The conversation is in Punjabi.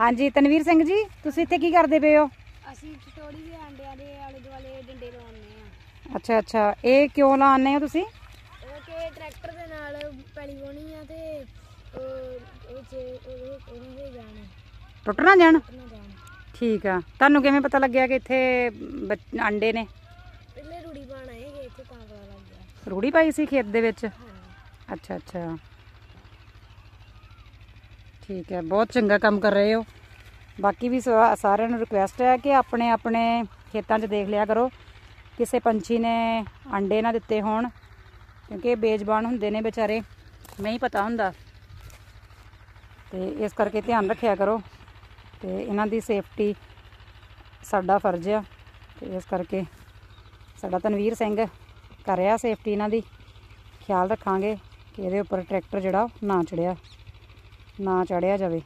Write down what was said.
ਹਾਂਜੀ ਤਨਵੀਰ ਸਿੰਘ ਜੀ ਤੁਸੀਂ ਇੱਥੇ ਕੀ ਕਰਦੇ ਪਏ ਹੋ? ਅਸੀਂ ਚਟੋੜੀ ਦੇ ਅੰਡਿਆਂ ਦੇ ਆਲੇ ਦੁਆਲੇ ਡੰਡੇ ਲਾਉਂਦੇ ਆ ਅੱਛਾ ਅੱਛਾ। ਇਹ ਕਿਉਂ ਲਾਉਂਦੇ ਹੋ ਤੁਸੀਂ? ਉਹ ਕਿ ਟਰੈਕਟਰ ਦੇ ਨਾਲ ਪੈਲੀ ਵਾਹਣੀ ਆ ਤੇ ਉਹ ਉਹ ਚ ਉਹ ਉਹਨੂੰ ਦੇ ਜਾਣ। ਟੁੱਟ ਨਾ ਜਾਣ। ਠੀਕ ਆ। ਤੁਹਾਨੂੰ ਕਿਵੇਂ ਪਤਾ ਲੱਗਿਆ ਕਿ ਇੱਥੇ ਅੰਡੇ ਨੇ? ਪਹਿਲੇ ਰੂੜੀ ਪਾਣ ਕਿ ਇੱਥੇ ਤਾਂ ਪਤਾ ਲੱਗ ਗਿਆ। ਰੂੜੀ ਪਾਈ ਸੀ ਖੇਤ ਦੇ ਵਿੱਚ? ਹਾਂ। ਅੱਛਾ ਅੱਛਾ। ਠੀਕ ਹੈ, ਬਹੁਤ ਚੰਗਾ ਕੰਮ ਕਰ ਰਹੇ ਹੋ। ਬਾਕੀ ਵੀ ਸਾਰਿਆਂ ਨੂੰ ਰਿਕੁਐਸਟ ਹੈ ਕਿ ਆਪਣੇ ਆਪਣੇ ਖੇਤਾਂ 'ਚ ਦੇਖ ਲਿਆ ਕਰੋ। ਕਿਸੇ ਪੰਛੀ ਨੇ ਅੰਡੇ ਨਾ ਦਿੱਤੇ ਹੋਣ, ਕਿਉਂਕਿ ਇਹ ਬੇਜ਼ਬਾਨ ਹੁੰਦੇ ਨੇ ਵਿਚਾਰੇ, ਨਹੀਂ ਪਤਾ ਹੁੰਦਾ। ਤੇ ਇਸ ਕਰਕੇ ਧਿਆਨ ਰੱਖਿਆ ਕਰੋ ਤੇ ਇਹਨਾਂ ਦੀ ਸੇਫਟੀ ਸਾਡਾ ਫਰਜ਼ ਆ। ਤੇ ਇਸ ਕਰਕੇ ਸਾਡਾ ਤਨਵੀਰ ਸਿੰਘ ਕਰ ਰਿਹਾ ਸੇਫਟੀ ਇਹਨਾਂ ਦੀ। ਖਿਆਲ ਰੱਖਾਂਗੇ ਕਿ ਇਹਦੇ ਉੱਪਰ ਟਰੈਕਟਰ ਜਿਹੜਾ ਨਾ ਚੜਿਆ। ਨਾ ਚੜਿਆ ਜਾਵੇ।